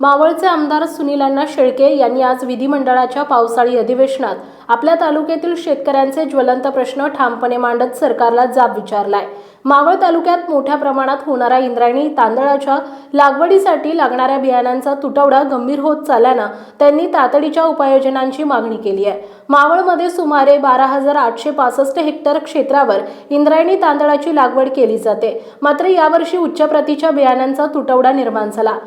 मावळचे आमदार सुनील अण्णा शेळके यांनी आज विधिमंडळाच्या पावसाळी अधिवेशनात आपल्या तालुक्यातील शेतकऱ्यांचे ज्वलंत प्रश्न ठामपणे मांडत सरकारला जाब विचारलाय. मावळ तालुक्यात मोठ्या प्रमाणात होणाऱ्या इंद्रायणी तांदळाच्या लागवडीसाठी लागणाऱ्या बियाणांचा तुटवडा गंभीर होत चालल्यानं त्यांनी तातडीच्या उपाययोजनांची मागणी केली आहे. मावळमध्ये सुमारे बारा हजार आठशे पासष्ट हेक्टर क्षेत्रावर इंद्रायणी तांदळाची लागवड केली जाते. मात्र यावर्षी उच्च प्रतीच्या बियाणांचा तुटवडा निर्माण झाला.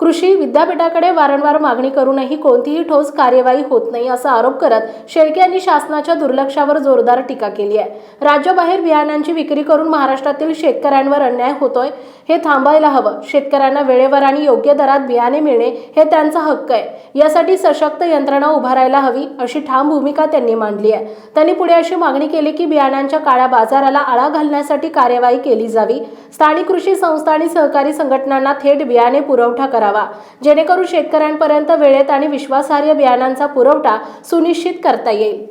कृषी विद्यापीठाकडे वारंवार मागणी करूनही कोणतीही ठोस कार्यवाही होत नाही असा आरोप करत शेळके यांनी शासनाच्या दुर्लक्षावर जोरदार टीका केली आहे. राज्याबाहेर बियाणांची विक्री करून महाराष्ट्रातील शेतकऱ्यांवर अन्याय होतोय हे थांबायला हवं. शेतकऱ्यांना वेळेवर आणि योग्य दरात बियाणे मिळणे हे त्यांचा हक्क आहे. यासाठी सशक्त यंत्रणा उभारायला हवी अशी ठाम भूमिका त्यांनी मांडली आहे. त्यांनी पुढे अशी मागणी केली की बियाणांच्या काळ्या बाजाराला आळा घालण्यासाठी कार्यवाही केली जावी. स्थानिक कृषी संस्था आणि सहकारी संघटनांना थेट बियाणे पुरवठा करावा. जेणेकरून शेतकऱ्यांपर्यंत वेळेत आणि विश्वासार्ह बियाणांचा पुरवठा सुनिश्चित करता येईल.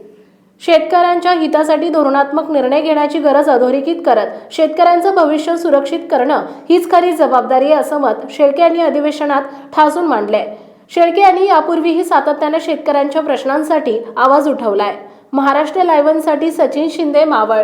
शेतकऱ्यांच्या हितासाठी धोरणात्मक निर्णय घेण्याची गरज अधोरेखित करत शेतकऱ्यांचं भविष्य सुरक्षित करणं हीच खरी जबाबदारी आहे असं मत शेळके यांनी अधिवेशनात ठासून मांडलंय. शेळके यांनी यापूर्वीही सातत्याने शेतकऱ्यांच्या प्रश्नांसाठी आवाज उठवलाय. महाराष्ट्र लायव्हनसाठी सचिन शिंदे मावळ